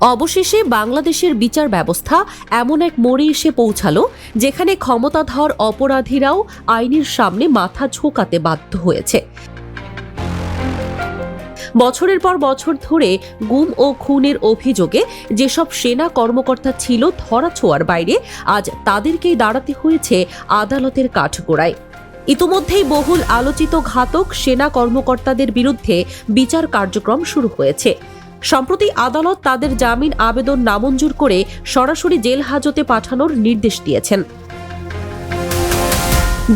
অবশেষে বাংলাদেশের বিচার ব্যবস্থা এমন এক মোড়ে এসে পৌঁছালো, যেখানে ক্ষমতাধর অপরাধীরাও আইনের সামনে মাথা ঝোঁকাতে বাধ্য হয়েছে। বছরের পর বছর ধরে গুম ও খুনের অভিযোগে যেসব সেনা কর্মকর্তা ছিল ধরাছোঁয়ার বাইরে, আজ তাদেরকেই দাঁড়াতে হয়েছে আদালতের কাঠগোড়ায়। ইতোমধ্যেই বহুল আলোচিত ঘাতক সেনা কর্মকর্তাদের বিরুদ্ধে বিচার কার্যক্রম শুরু হয়েছে। সম্প্রতি আদালত তাদের জামিন আবেদন নামঞ্জুর করে সরাসরি জেল হাজতে পাঠানোর নির্দেশ দিয়েছেন।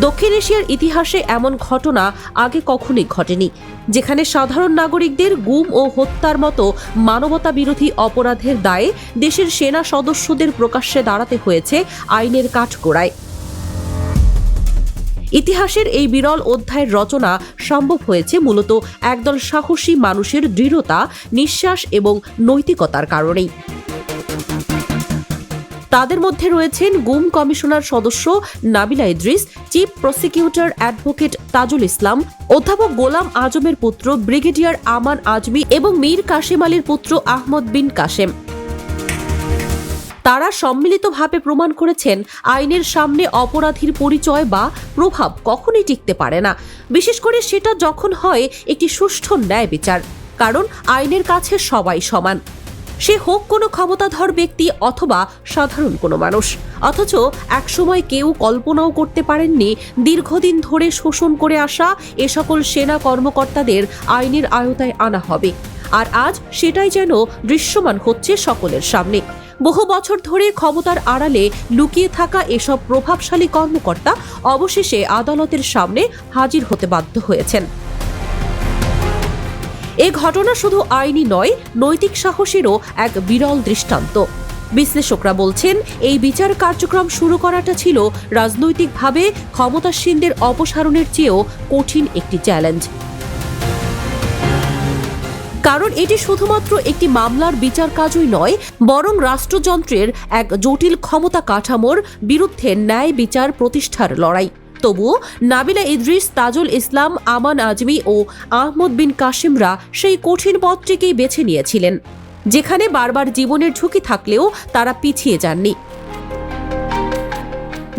দক্ষিণ এশিয়ার ইতিহাসে এমন ঘটনা আগে কখনোই ঘটেনি, যেখানে সাধারণ নাগরিকদের গুম ও হত্যার মতো মানবতা বিরোধী অপরাধের দায়ে দেশের সেনা সদস্যদের প্রকাশ্যে দাঁড়াতে হয়েছে আইনের কাঠগোড়ায়। ইতিহাসের এই বিরল অধ্যায়ের রচনা সম্ভব হয়েছে মূলত একদল সাহসী মানুষের দৃঢ়তা, নিঃশ্বাস এবং নৈতিকতার কারণেই। তাদের মধ্যে রয়েছেন গুম কমিশনার সদস্য Nabila Idris, chief prosecutor advocate Tajul Islam, অধ্যাপক গোলাম আজমের পুত্র ব্রিগেডিয়ার আমান আজমি এবং মীর কাশেম আলীর পুত্র আহমদ বিন কাশেম। তারা সম্মিলিতভাবে প্রমাণ করেছেন আইনের সামনে অপরাধীর পরিচয় বা প্রভাব কখনই টিকতে পারে না। বিশেষ করে সেটা যখন হয় একটি সুষ্ঠু ন্যায় বিচার, কারণ আইনের কাছে সবাই সমান। সে হোক কোনো ক্ষমতাধর ব্যক্তি অথবা সাধারণ কোনো মানুষ, অথচ একসময় কেউ কল্পনাও করতে পারেননি দীর্ঘদিন ধরে শোষণ করে আসা এ সকল সেনা কর্মকর্তাদের আইনের আয়তায় আনা হবে। আর আজ সেটাই যেন দৃশ্যমান হচ্ছে সকলের সামনে। বহু বছর ধরে ক্ষমতার আড়ালে লুকিয়ে থাকা এসব প্রভাবশালী কর্মকর্তা অবশেষে আদালতের সামনে হাজির হতে বাধ্য হয়েছেন। এ ঘটনা শুধু আইনি নয়, নৈতিক সাহসেরও এক বিরল দৃষ্টান্ত। বিশ্লেষকরা বলছেন, এই বিচার কার্যক্রম শুরু করাটা ছিল রাজনৈতিকভাবে ক্ষমতাসীনদের অপসারণের চেয়েও কঠিন একটি চ্যালেঞ্জ। কারণ এটি শুধুমাত্র একটি মামলার বিচার কাজই নয়, বরং রাষ্ট্রযন্ত্রের এক জটিল ক্ষমতা কাঠামোর বিরুদ্ধে ন্যায় বিচার প্রতিষ্ঠার লড়াই। তবুও নাবিলা ইদ্রিস, তাজুল ইসলাম, আমান আজমি ও আহমদ বিন কাশিমরা সেই কঠিন পথটিকেই বেছে নিয়েছিলেন, যেখানে বারবার জীবনের ঝুঁকি থাকলেও তারা পিছিয়ে যাননি।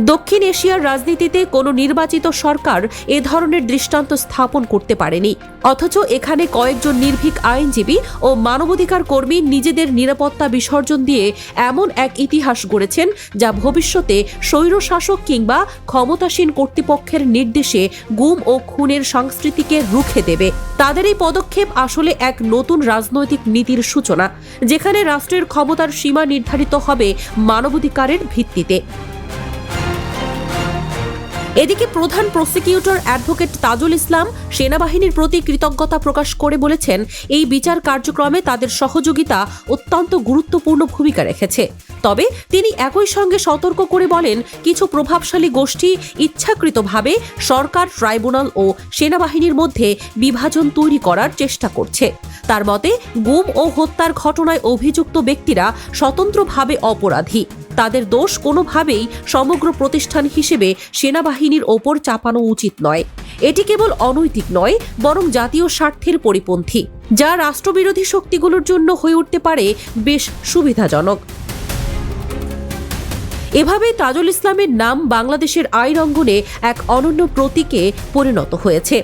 দক্ষিণ এশিয়ার রাজনীতিতে কোনো নির্বাচিত সরকার এ ধরনের দৃষ্টান্ত স্থাপন করতে পারেনি। অথচ এখানে কয়েকজন নির্ভীক আইনজীবী ও মানবাধিকার কর্মী নিজেদের নিরাপত্তা বিসর্জন দিয়ে এমন এক ইতিহাস গড়েছেন যা ভবিষ্যতে স্বৈরশাসক কিংবা ক্ষমতাসীন কর্তৃপক্ষের নির্দেশে গুম ও খুনের সংস্কৃতিকে রুখে দেবে। তাদের এই পদক্ষেপ আসলে এক নতুন রাজনৈতিক নীতির সূচনা, যেখানে রাষ্ট্রের ক্ষমতার সীমা নির্ধারিত হবে মানবাধিকারের ভিত্তিতে। এদিকে প্রধান প্রসিকিউটর অ্যাডভোকেট তাজুল ইসলাম সেনাবাহিনীর প্রতি কৃতজ্ঞতা প্রকাশ করে বলেছেন, এই বিচার কার্যক্রমে তাদের সহযোগিতা অত্যন্ত গুরুত্বপূর্ণ ভূমিকা রেখেছে। তবে তিনি একই সঙ্গে সতর্ক করে বলেন, কিছু প্রভাবশালী গোষ্ঠী ইচ্ছাকৃতভাবে সরকার, ট্রাইব্যুনাল ও সেনাবাহিনীর মধ্যে বিভাজন তৈরি করার চেষ্টা করছে। তার মতে, গুম ও হত্যার ঘটনায় অভিযুক্ত ব্যক্তিরা স্বতন্ত্রভাবে অপরাধী। তাদের দোষ কোনোভাবেই সমগ্র প্রতিষ্ঠান হিসেবে সেনাবাহিনীর ওপর চাপানো উচিত নয়। এটি কেবল অনৈতিক নয়, বরং জাতীয় স্বার্থের পরিপন্থী, যা রাষ্ট্রবিরোধী শক্তিগুলোর জন্য হয়ে উঠতে পারে বেশ সুবিধাজনক। এভাবেই তাজুল ইসলামের নাম বাংলাদেশের আইন অঙ্গনে এক অনন্য প্রতীকে পরিণত হয়েছে।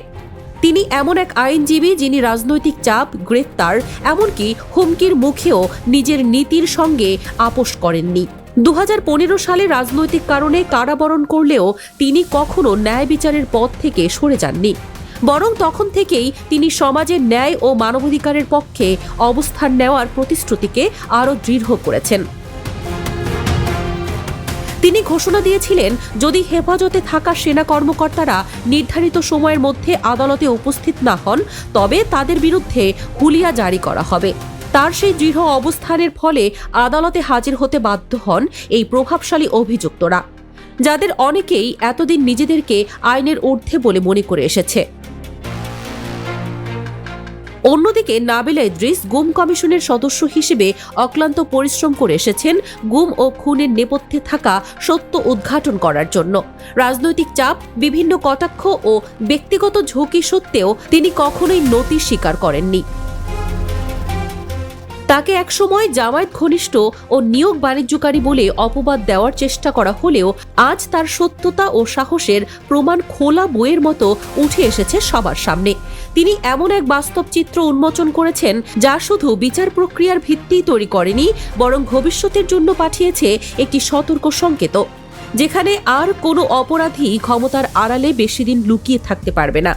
তিনি এমন এক আইনজীবী যিনি রাজনৈতিক চাপ, গ্রেফতার, এমনকি হুমকির মুখেও নিজের নীতির সঙ্গে আপোষ করেননি। দু হাজার পনেরো সালে রাজনৈতিক কারণে কারাবরণ করলেও তিনি কখনো ন্যায় বিচারের পথ থেকে সরে যাননি। বরং তখন থেকেই তিনি সমাজের ন্যায় ও মানবাধিকারের পক্ষে অবস্থান নেওয়ার প্রতিশ্রুতিকে আরও দৃঢ় করেছেন। তিনি ঘোষণা দিয়েছিলেন, যদি হেফাজতে থাকা সেনা কর্মকর্তারা নির্ধারিত সময়ের মধ্যে আদালতে উপস্থিত না হন, তবে তাদের বিরুদ্ধে হুলিয়া জারি করা হবে। তার সেই দৃঢ় অবস্থানের ফলে আদালতে হাজির হতে বাধ্য হন এই প্রভাবশালী অভিযুক্তরা, যাদের অনেকেই এতদিন নিজেদেরকে আইনের ঊর্ধ্বে বলে মনে করে এসেছে। অন্যদিকে নাবিলা ইদ্রিস গুম কমিশনের সদস্য হিসেবে অক্লান্ত পরিশ্রম করে এসেছেন গুম ও খুনের নেপথ্যে থাকা সত্য উদ্ঘাটন করার জন্য। রাজনৈতিক চাপ, বিভিন্ন কটাক্ষ ও ব্যক্তিগত ঝুঁকি সত্ত্বেও তিনি কখনোই নতি স্বীকার করেননি। তাকে একসময় জামায়াত ঘনিষ্ঠ ও নিয়োগ বাণিজ্যকারী বলে অপবাদ দেওয়ার চেষ্টা করা হলেও আজ তার সত্যতা ও সাহসের প্রমাণ খোলা বইয়ের মতো উঠে এসেছে সবার সামনে। তিনি এমন এক বাস্তব চিত্র উন্মোচন করেছেন যা শুধু বিচার প্রক্রিয়ার ভিত্তি তৈরি করেনি, বরং ভবিষ্যতের জন্য পাঠিয়েছে একটি সতর্ক সংকেত, যেখানে আর কোনো অপরাধী ক্ষমতার আড়ালে বেশি দিন লুকিয়ে থাকতে পারবে না।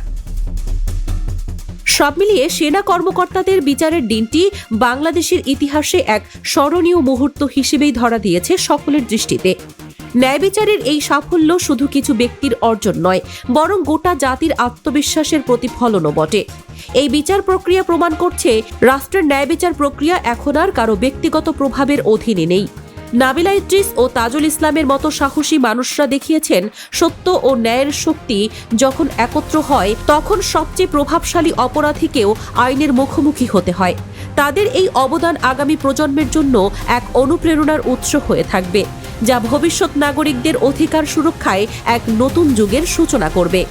সব মিলিয়ে সেনা কর্মকর্তাদের বিচারের দিনটি বাংলাদেশের ইতিহাসে এক স্মরণীয় মুহূর্ত হিসেবেই ধরা দিয়েছে সকলের দৃষ্টিতে। ন্যায় বিচারের এই সাফল্য শুধু কিছু ব্যক্তির অর্জন নয়, বরং গোটা জাতির আত্মবিশ্বাসের প্রতিফলনও বটে। এই বিচার প্রক্রিয়া প্রমাণ করছে, রাষ্ট্রের ন্যায় বিচার প্রক্রিয়া এখন আর কারও ব্যক্তিগত প্রভাবের অধীনে নেই। নাবিলা ইদ্রিস ও তাজুল ইসলামের মতো সাহসী মানুষরা দেখিয়েছেন সত্য ও ন্যায়ের শক্তি যখন একত্র হয়, তখন সবচেয়ে প্রভাবশালী অপরাধীকেও আইনের মুখোমুখি হতে হয়। তাদের এই অবদান আগামী প্রজন্মের জন্য এক অনুপ্রেরণার উৎস হয়ে থাকবে, যা ভবিষ্যৎ নাগরিকদের অধিকার সুরক্ষায় এক নতুন যুগের সূচনা করবে।